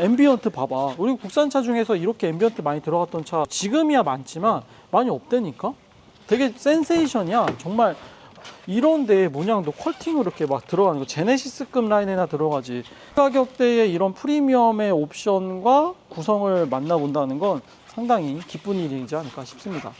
이런 앰비언트 봐봐. 우리 국산차 중에서 이렇게 앰비언트 많이 들어갔던 차 지금이야 많지만 많이 없다니까. 되게 센세이션이야. 정말 이런데 문양도 컬팅으로 이렇게 막 들어가는 거 제네시스급 라인에나 들어가지 가격대에 이런 프리미엄의 옵션과 구성을 만나본다는 건 상당히 기쁜 일이지 않을까 싶습니다.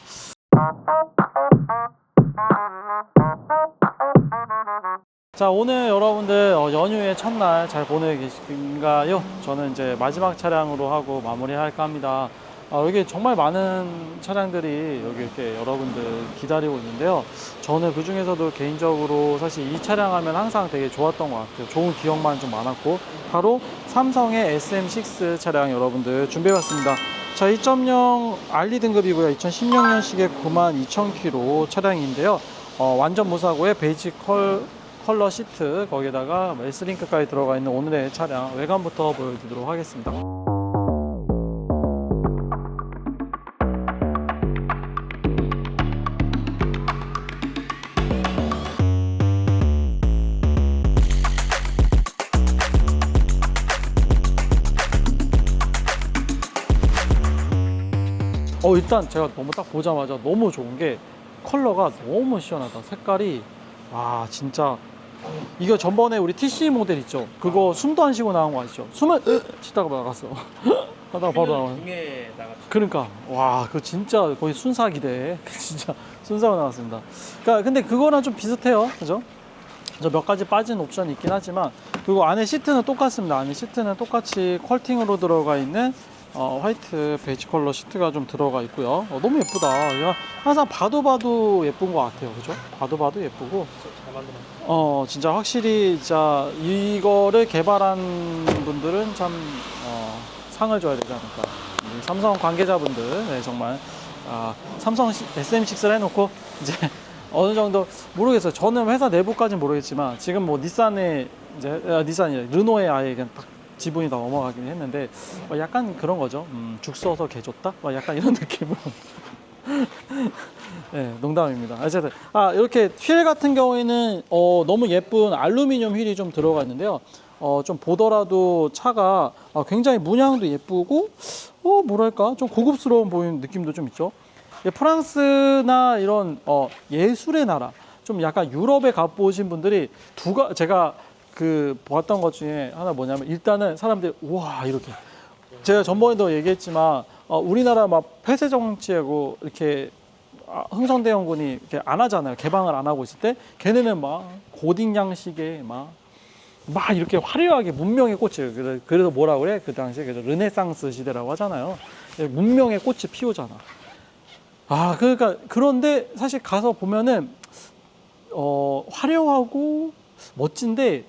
자 오늘 여러분들 어, 연휴의 첫날 잘 보내고 계신가요? 저는 이제 마지막 차량으로 하고 마무리할까 합니다. 아, 여기 정말 많은 차량들이 여기 이렇게 여러분들 기다리고 있는데요. 저는 그 중에서도 개인적으로 사실 이 차량 하면 항상 되게 좋았던 것 같아요. 좋은 기억만 좀 많았고 바로 삼성의 SM6 차량 여러분들 준비해봤습니다. 자, 2.0 알리 등급이고요. 2016년식의 92,000km 차량인데요. 어, 완전 무사고에 베이지 컬, 컬러 시트 거기에다가 S링크까지 들어가 있는 오늘의 차량 외관부터 보여드리도록 하겠습니다. 어 일단 제가 너무 딱 보자마자 너무 좋은 게 컬러가 너무 시원하다 색깔이 와 진짜 이거 전번에 우리 TC 모델 있죠? 그거 숨도 안 쉬고 나온 거 아시죠? 숨을 으 쉬다가 나갔어. 하다가 바로 나와 중에 나갔죠. 그러니까. 와그 진짜 거의 순사기대 진짜 순사가 나왔습니다. 그러니까 근데 그거랑 좀 비슷해요. 그죠? 저몇 가지 빠진 옵션이 있긴 하지만 그리고 안에 시트는 똑같습니다. 안에 시트는 똑같이 컬팅으로 들어가 있는 어, 화이트 베이지 컬러 시트가 좀 들어가 있고요. 어, 너무 예쁘다. 항상 봐도 봐도 예쁜 것 같아요. 그죠? 봐도 봐도 예쁘고 잘 만들었어. 어 진짜 확실히 진짜 이거를 개발한 분들은 참 어, 상을 줘야 되지 않을까. 삼성 관계자분들 네, 정말 아, 삼성 SM6를 해놓고 이제 어느 정도 모르겠어요. 저는 회사 내부까지는 모르겠지만 지금 뭐 닛산에 이제 아, 닛산이 르노에 아예 그냥 딱 지분이 다 넘어가긴 했는데 뭐 약간 그런 거죠. 음, 죽 써서 개 줬다? 뭐 약간 이런 느낌으로 네, 농담입니다. 어쨌든 아 이렇게 휠 같은 경우에는 어, 너무 예쁜 알루미늄 휠이 좀 들어가 있는데요. 어, 좀 보더라도 차가 어, 굉장히 문양도 예쁘고 어 뭐랄까 좀 고급스러운 보이는 느낌도 좀 있죠. 예, 프랑스나 이런 어, 예술의 나라, 좀 약간 유럽에 가보신 분들이 두가 제가 그 보았던 것 중에 하나 뭐냐면 일단은 사람들이 우와 이렇게 제가 전번에도 얘기했지만 어, 우리나라 막 폐쇄 정치하고 이렇게 아, 흥성대원군이 이렇게 안 하잖아요. 개방을 안 하고 있을 때 걔네는 막 고딩 양식에 막, 막 이렇게 화려하게 문명의 꽃을 그래- 그래서 뭐라 그래? 그 당시에 그래서 르네상스 시대라고 하잖아요. 예, 문명의 꽃이 피우잖아. 아 그러니까 그런데 사실 가서 보면은 어, 화려하고 멋진데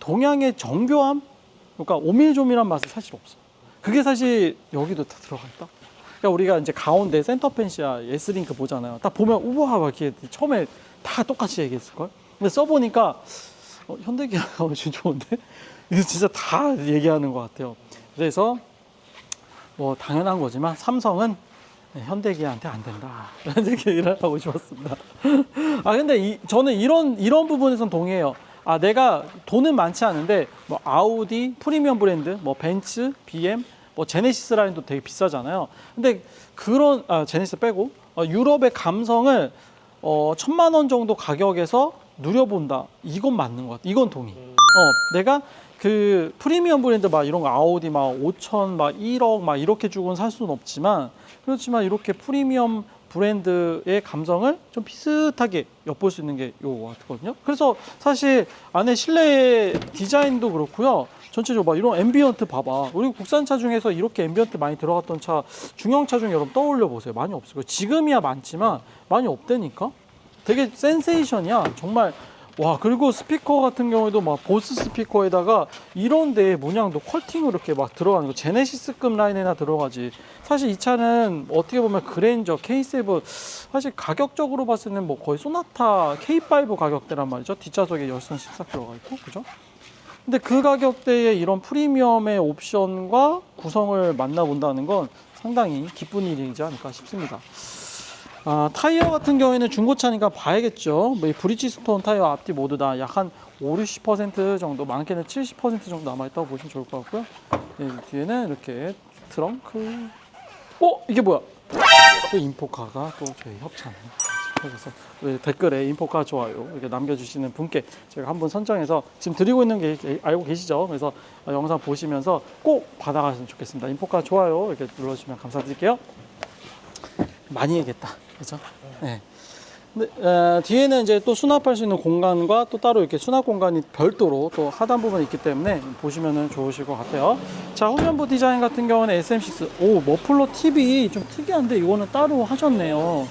동양의 정교함, 그러니까 오밀조밀한 맛은 사실 없어. 그게 사실 여기도 다 들어가 있다. 그러니까 우리가 이제 가운데 센터펜시아 예스링크 보잖아요. 딱 보면 우와 막 이렇게 처음에 다 똑같이 얘기했을 걸. 근데 써보니까 어, 현대기아가 훨씬 좋은데 이거 진짜 다 얘기하는 것 같아요. 그래서 뭐 당연한 거지만 삼성은 네, 현대기아한테 안 된다. 이런 얘기를 하고 싶었습니다. 아 근데 이, 저는 이런 이런 부분에선 동의해요. 아 내가 돈은 많지 않은데 뭐 아우디 프리미엄 브랜드, 뭐 벤츠, BM, 뭐 제네시스 라인도 되게 비싸잖아요. 근데 그런 아 제네시스 빼고 어, 유럽의 감성을 어 천만 원 정도 가격에서 누려본다. 이건 맞는 것 같아. 이건 동의. 어 내가 그 프리미엄 브랜드 막 이런 거 아우디 막 5천 막 1억 막 이렇게 주고는 살 수는 없지만 그렇지만 이렇게 프리미엄 브랜드의 감성을 좀 비슷하게 엿볼 수 있는 게 요거 같거든요. 그래서 사실 안에 실내 디자인도 그렇고요. 전체적으로 막 이런 앰비언트 봐봐. 우리 국산차 중에서 이렇게 앰비언트 많이 들어갔던 차 중형차 중에 여러분 떠올려 보세요. 많이 없어요. 지금이야 많지만 많이 없다니까. 되게 센세이션이야. 정말 와 그리고 스피커 같은 경우에도 막 보스 스피커에다가 이런데 문양도 컬팅으로 이렇게 막 들어가는 거. 제네시스급 라인에나 들어가지. 사실 이 차는 어떻게 보면 그랜저 K7 사실 가격적으로 봤을 때는 뭐 거의 소나타 K5 가격대란 말이죠. 뒷좌석에 열선 식사 들어가 있고 그죠? 근데 그 가격대에 이런 프리미엄의 옵션과 구성을 만나본다는 건 상당히 기쁜 일이지 않을까 싶습니다. 아, 타이어 같은 경우에는 중고차니까 봐야겠죠. 뭐 이 브리지스톤 타이어 앞뒤 모두 다 약 한 5, 60% 정도, 많게는 70% 정도 남아있다고 보시면 좋을 것 같고요. 예, 뒤에는 이렇게 트렁크. 어? 이게 뭐야? 또 인포카가 또 저희 해줘서 우리 댓글에 인포카 좋아요 이렇게 남겨주시는 분께 제가 한분 선정해서 지금 드리고 있는 게 게- 알고 계시죠? 그래서 어, 영상 보시면서 꼭 받아가시면 좋겠습니다. 인포카 좋아요 이렇게 눌러주시면 감사드릴게요. 많이 얘기했다, 그렇죠? 네. 근데, 어, 뒤에는 이제 또 수납할 수 있는 공간과 또 따로 이렇게 수납 공간이 별도로 또 하단 부분이 있기 때문에 보시면은 좋으실 것 같아요. 자, 후면부 디자인 같은 경우는 SM6. 오, 머플러 팁이 좀 특이한데 이거는 따로 하셨네요.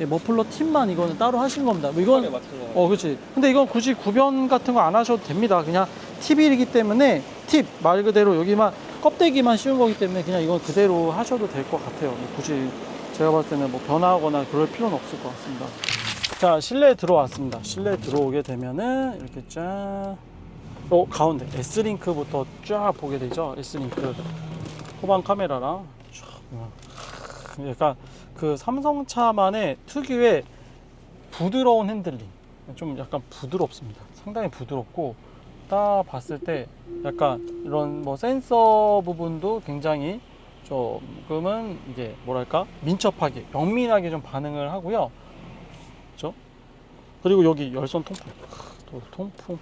예, 머플러 팁만 이거는 따로 하신 겁니다. 뭐 이건 맞춘 거. 어, 그렇지. 근데 이건 굳이 구변 같은 거 안 하셔도 됩니다. 그냥 팁이기 때문에 팁 말 그대로 여기만 껍데기만 씌운 거기 때문에 그냥 이건 그대로 하셔도 될 것 같아요. 뭐 굳이 제가 봤을 때는 뭐 변화하거나 그럴 필요는 없을 것 같습니다. 자, 실내에 들어왔습니다. 실내에 들어오게 되면은 이렇게 짠. 어, 가운데 S링크부터 쫙 보게 되죠. S링크. 후방 카메라랑 쫙. 약간 그 삼성차만의 특유의 부드러운 핸들링. 좀 약간 부드럽습니다. 상당히 부드럽고 딱 봤을 때 약간 이런 뭐 센서 부분도 굉장히 조금은 이제 뭐랄까 민첩하게 영민하게 좀 반응을 하고요. 그렇죠? 그리고 여기 열선 통풍. 또 통풍.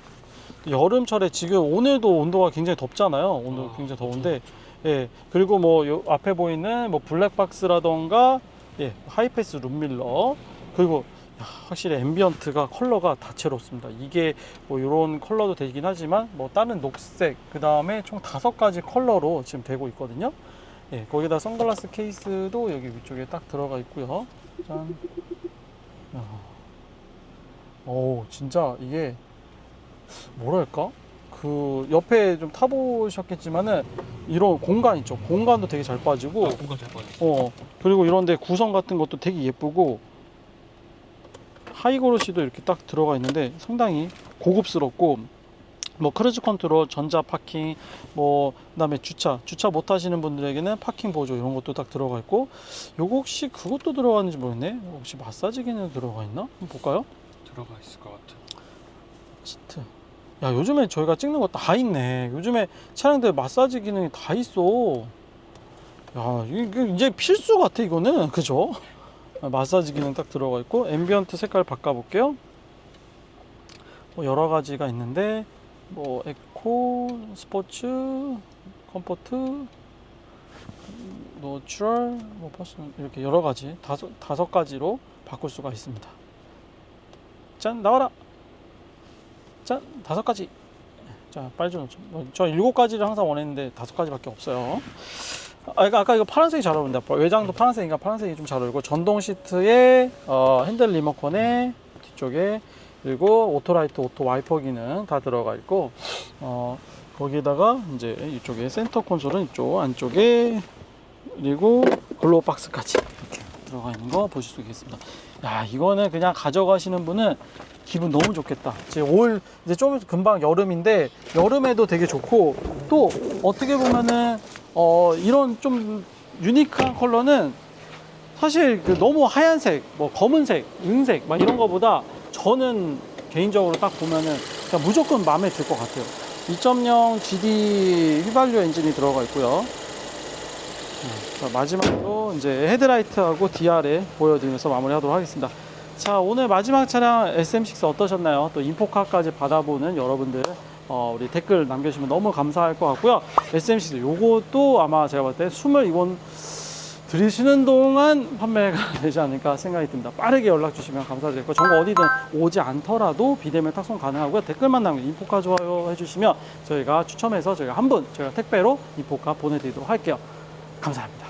여름철에 지금 오늘도 온도가 굉장히 덥잖아요. 오늘 아, 굉장히 더운데 예 그리고 뭐 요 앞에 보이는 뭐 블랙박스라던가 예 하이패스 룸밀러 그리고 야, 확실히 앰비언트가 컬러가 다채롭습니다. 이게 뭐 이런 컬러도 되긴 하지만 뭐 다른 녹색 그 다음에 총 다섯 가지 컬러로 지금 되고 있거든요. 예, 거기다 선글라스 케이스도 여기 위쪽에 딱 들어가 있고요. 짠. 야. 오, 진짜 이게 뭐랄까? 그 옆에 좀 타보셨겠지만은 이런 공간 있죠. 공간도 되게 잘 빠지고 아, 공간 잘 빠졌어. 어 그리고 이런데 구성 같은 것도 되게 예쁘고 하이그로시도 이렇게 딱 들어가 있는데 상당히 고급스럽고 뭐 크루즈 컨트롤, 전자 파킹, 뭐 그다음에 주차, 주차 못 하시는 분들에게는 파킹 보조 이런 것도 딱 들어가 있고 요거 혹시 그것도 들어가는지 모르겠네. 혹시 마사지 기능 들어가 있나? 한번 볼까요? 들어가 있을 것 같아. 시트. 야 요즘에 저희가 찍는 거 다 있네. 요즘에 차량들 마사지 기능이 다 있어. 야 이게 이제 필수 같아 이거는 그죠? 아, 마사지 기능 딱 들어가 있고 앰비언트 색깔 바꿔 볼게요. 뭐 여러 가지가 있는데 뭐 에코, 스포츠, 컴포트, 노출럴, 뭐 퍼스널 이렇게 여러 가지 다섯 다섯 가지로 바꿀 수가 있습니다. 짠 나와라. 짠 다섯 가지 자 빨리 좀 어, 저 일곱 가지를 항상 원했는데 다섯 가지밖에 없어요 아 그러니까 아까 이거 파란색이 잘 어울린다 외장도 파란색이니까 파란색이 좀 잘 어울리고 전동 시트에 어, 핸들 리모컨에 뒤쪽에 그리고 오토라이트 오토 와이퍼 기능 다 들어가 있고 어 거기다가 이제 이쪽에 센터 콘솔은 이쪽 안쪽에 그리고 글로우 박스까지 이렇게 들어가 있는 거 보실 수 있겠습니다 야 이거는 그냥 가져가시는 분은 기분 너무 좋겠다. 이제 올 이제 좀 금방 여름인데 여름에도 되게 좋고 또 어떻게 보면은 어 이런 좀 유니크한 컬러는 사실 그 너무 하얀색, 뭐 검은색, 은색 막 이런 거보다 저는 개인적으로 딱 보면은 그냥 무조건 마음에 들 것 같아요. 2.0 GD 휘발유 엔진이 들어가 있고요. 자, 마지막으로 이제 헤드라이트하고 DR에 보여드리면서 마무리하도록 하겠습니다. 자, 오늘 마지막 차량 SM6 어떠셨나요? 또 인포카까지 받아보는 여러분들 어, 우리 댓글 남겨주시면 너무 감사할 것 같고요. SM6 요것도 아마 제가 봤을 때21 들이시는 동안 판매가 되지 않을까 생각이 듭니다. 빠르게 연락 주시면 감사드리고 정보 어디든 오지 않더라도 비대면 탁송 가능하고요. 댓글만 남겨 인포카 좋아요 해주시면 저희가 추첨해서 저희가 한 분 저희가 택배로 인포카 보내드리도록 할게요. 감사합니다.